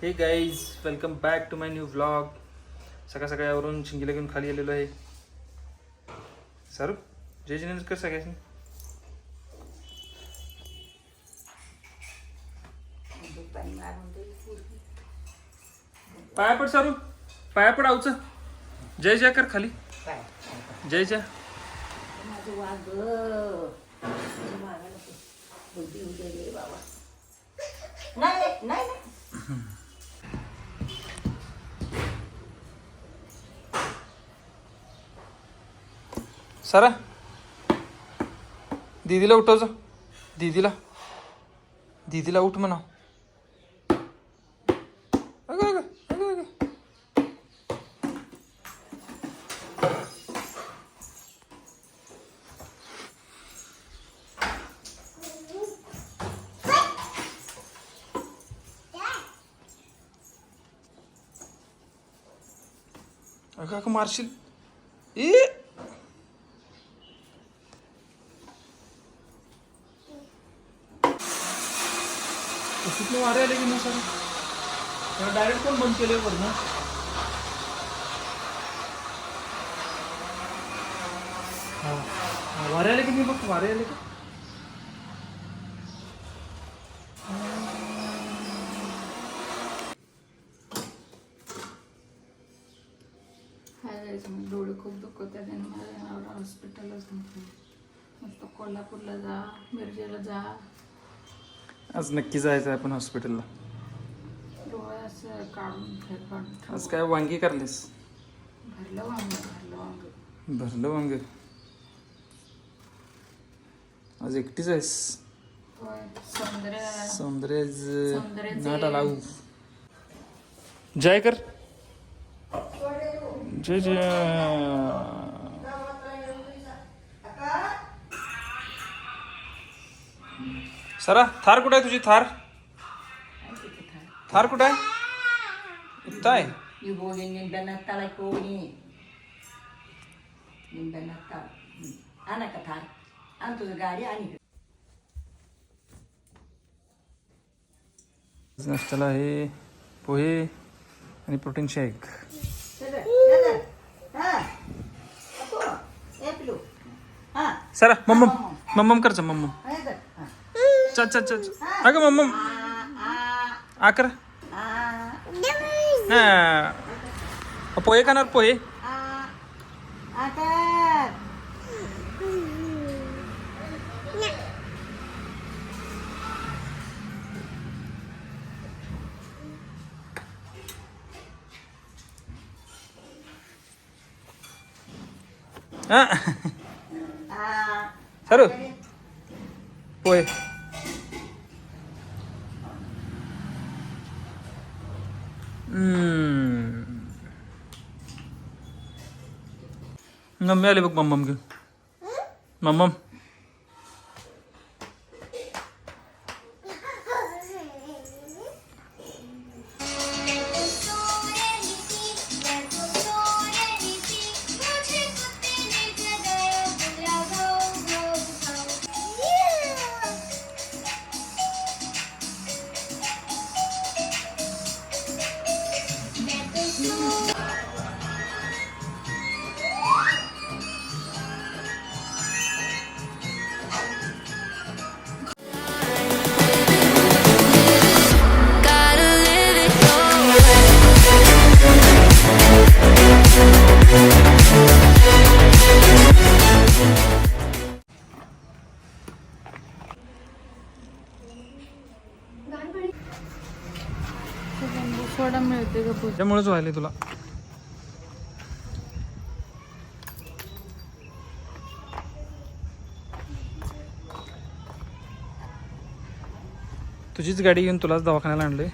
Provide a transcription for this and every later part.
Hey guys welcome back to my new vlog सकाळ सकाळी शिंगीला घेऊन खाली आलेलो आहे. सर जय जिनेंद्र कर सगळ्याशी पाया पड सारू पाया पड आऊच. जय जय कर खाली. जय जय. बाबा नाही नाही. सरा. दीदीला उठवचं दीदीला. दीदीला उठ म्हणा. अगं मारशील. कुठलं वारे आले की ना सर? डायरेक्ट पण बंद केले वरनं ना? वारे आले की मी बघ? वारे आले का? डोळे खूप दुखत आहेत मला हॉस्पिटलच. नको मस्त कोल्हापूरला जा मिरजेला जा. आज नक्की जायचं आहे आपण हॉस्पिटलला आज काय वांगी करलीस? भरलं वांग भरलं वांग. भरलं वांग? आज एकटीच आहेस? होय सौंदर्य. सौंदर्य सौंदर्याचे- नाट अलाऊ. जय कर. जय जय. सरा थार कुठे आहे तुझी थार थार कुठे आहे इथं आहे ಈ ಹೋಗಿ ನಿಂಬೆನ್ನ ತಳಕ್ಕೆ ಹೋಗಿ निंब्याला तळ आणा का थार आण तुझं गाडी आणि नाश्त्याला हे पोहे आणि प्रोटीन शेक हा सरा मम्मम मम्मम करचं मम्मम हे कर. हा. चा चा चा चा. अगं मम्मम आ कर आ, हा. पोहे खाणार पोहे आ, आ कर. हा. आ, सरू पोहे मम्मी आले बघ मम्मम घेऊन त्यामुळेच व्हायले तुला. तुझीच गाडी घेऊन तुलाच दवाखान्याला आणले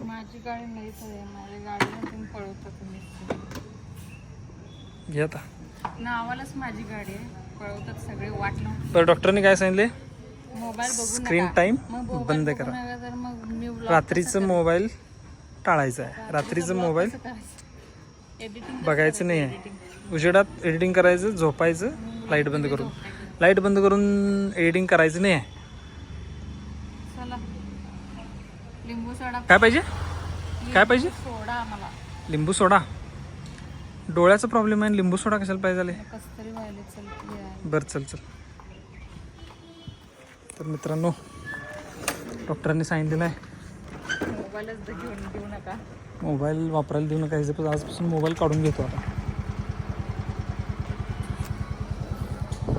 माझी गाडी नाही माझ्या गाडीला पळवता तुम्ही. घे आता. नावालाच माझी गाडी आहे. पळवतात सगळे वाटलं बरं डॉक्टरने काय सांगितले मोबाईल मग mobile बंद करा. तर रात्रीचं मोबाईल टाळायचा आहे? रात्रीचं मोबाईल बघायचं नाही? आहे. उजेडात एडिटिंग करायचं झोपायचं लाइट बंद करून. लाइट बंद करून एडिटिंग करायचं नाही आहे. चला. लिंबू सोडा. काय पाहिजे? काय पाहिजे? लिंबू सोडा. डोळ्याचा प्रॉब्लेम आहे लिंबू सोडा कशाला पाहिजे बरं चल चल. तर मित्रांनो डॉक्टरांनी सांगितलेलं आहे. मोबाईलच घेऊन देऊ नका. मोबाईल वापरायला देऊ नका ह्याचं आजपासून मोबाईल काढून घेतो आता.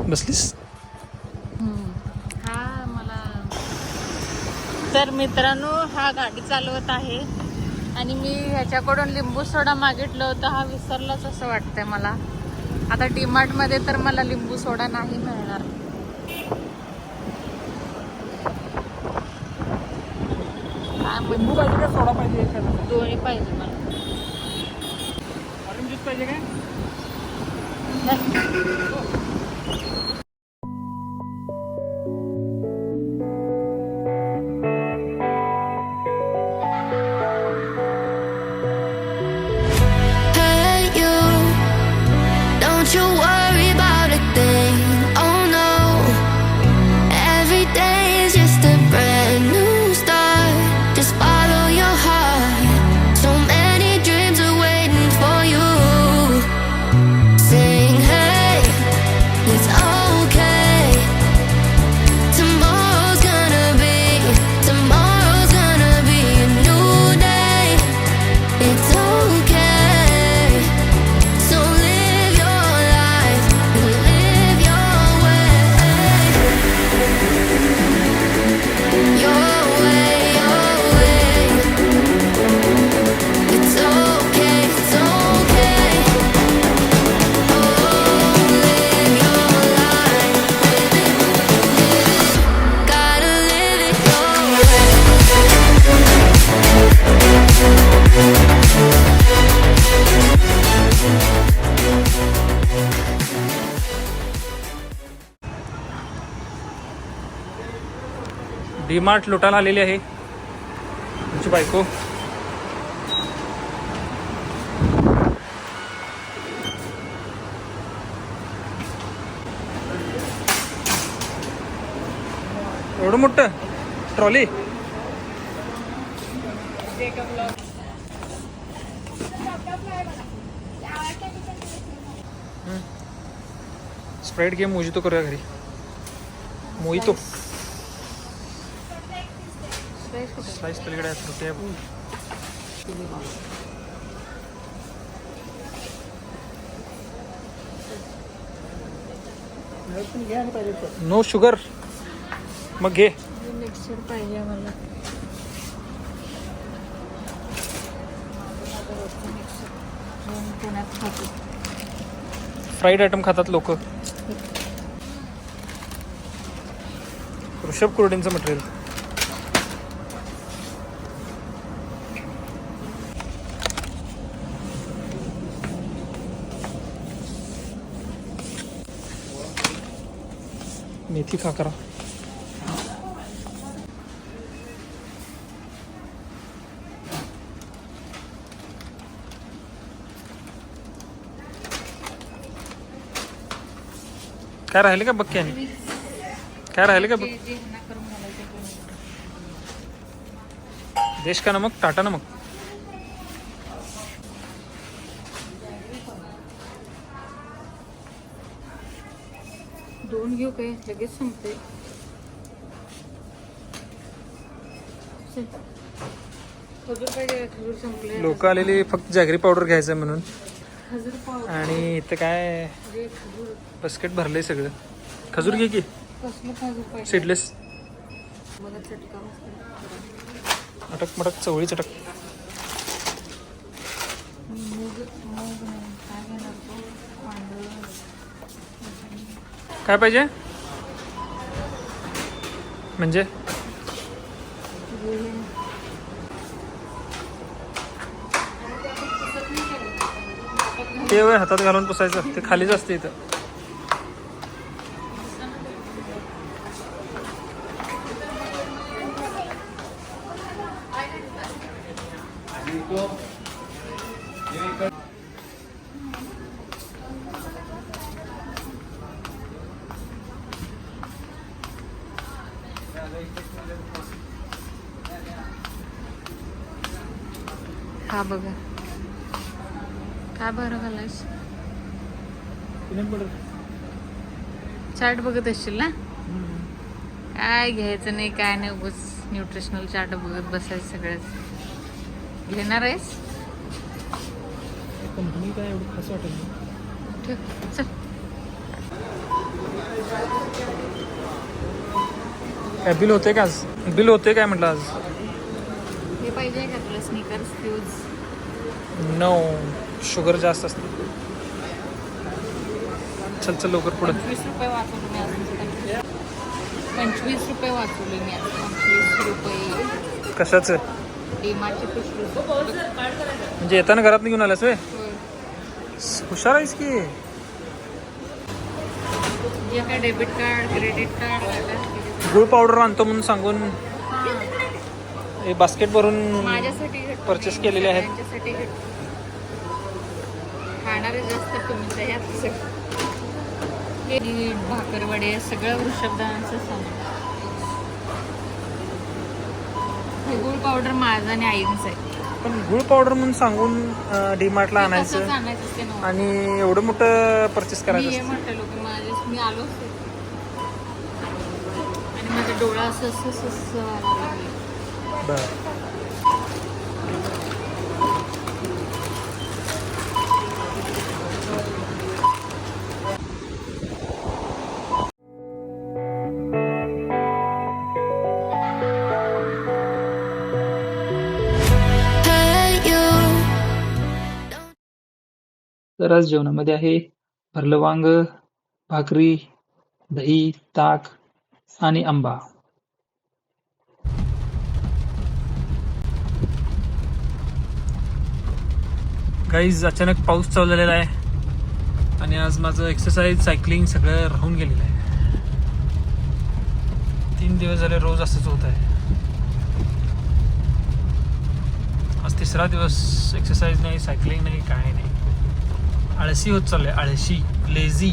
बसलीस? हा मला तर मित्रांनो हा गाडी चालवत आहे. आणि मी ह्याच्याकडून लिंबू सोडा मागितलं होतं हा विसरलाच असं वाटतंय मला. आता डीमार्टमध्ये तर मला लिंबू सोडा नाही मिळणार काय माहीत, लिंबू पाहिजे का सोडा पाहिजे दोन्ही पाहिजे मला. ऑरेंज ज्यूस पाहिजे काय? डी मार्ट लुटायला आलेली आहे. तुमची बायको. एवढं मोठं? ट्रॉली? स्प्राईट गेम मोजितो करूया घरी. मोहितो. स्लाइस पलीकडे आहे फ्रुटी आहे. नो शुगर मग घे. मिक्सर पाहिजे मला फ्राईड आयटम खातात लोक. ऋषभ कुरडींचं मटेरियल मेथी खाकरा काय राहिले का बक्की आणि काय राहिले का बघ जे जे ह्यांना करून घालायचं करून देश का नमक टाटा नमक। दोन घेऊ काय लगेच संपते चल. खजूर पाहिजे खजूर संपले लोक आलेली फक्त जॅगरी पावडर घ्यायचं म्हणून. खजूर पाव आणि इथं काय? खजूर. बस्केट भरलंय सगळं. खजूर घे की. कसलं खजूर पाहिजे? सीडलेस मला चटका मस्त. अटक मटक चवळी चटक मूग मूग नाही काय घेणार तो पांढरं काय पाहिजे? म्हणजे? ते वय हातात घालून पुसायचं ते खालीच असते इथं. खा बघा? काय बरं घालायस. चाट बघत असशील ना? काय घ्यायचं नाही काय नाही उगाच न्यूट्रिशनल चार्ट बघत बसायचं सगळंच. घेणार आहेस? कंपनी काय एवढं खास वाटत नाही. ठेव चल. काय बिल होते का आज? बिल होते काय म्हटलं आज? हे पाहिजे का तुला स्निकर्स फ्यूज नो शुगर जास्त असते. चल चल लवकर पुढं. पंचवीस रुपये वाचवले मी अजून पंचवीस रुपये वाचवले मी आज पंचवीस रुपये. कशाचं? डीमार्टचे पिशवी. म्हणजे येताना घरात घेऊन आलास वे हुशार आहेस की. जे काय डेबिट कार्ड क्रेडिट कार्ड गुळ पावडर आणतो म्हणून सांगून हे बास्केट भरून माझ्यासाठी घेतलं Purchase केलेले आहेत. सगळ्यांच्यासाठी घेतलं. खाणारे जास्त सगळं. हे भाकरवडे सगळं वृषभदानाचं सामान हे गुळ पावडर माझं आणि आईंच आहे पण गुळ पावडर म्हणून सांगून डीमार्टला तसंच आणायचं आणायचं आणि एवढं मोठं परचेस मी करायचं असतं. म्हटलं लोक मी आलो असते आणि माझा डोळा असं असं असं असं व्हायला लागलं. बरं. तर आज जेवणामध्ये आहे भरलं वांग भाकरी दही ताक आणि आंबा. काहीच अचानक पाऊस चाललेला आहे. आणि आज माझं एक्सरसाइज सायकलिंग सगळं राहून गेलेलं आहे. तीन दिवस झाले रोज असंच होत आहे. आज तिसरा दिवस एक्सरसाइज नाही सायकलिंग नाही काय नाही. आळशी होत चाललंय आळशी लेझी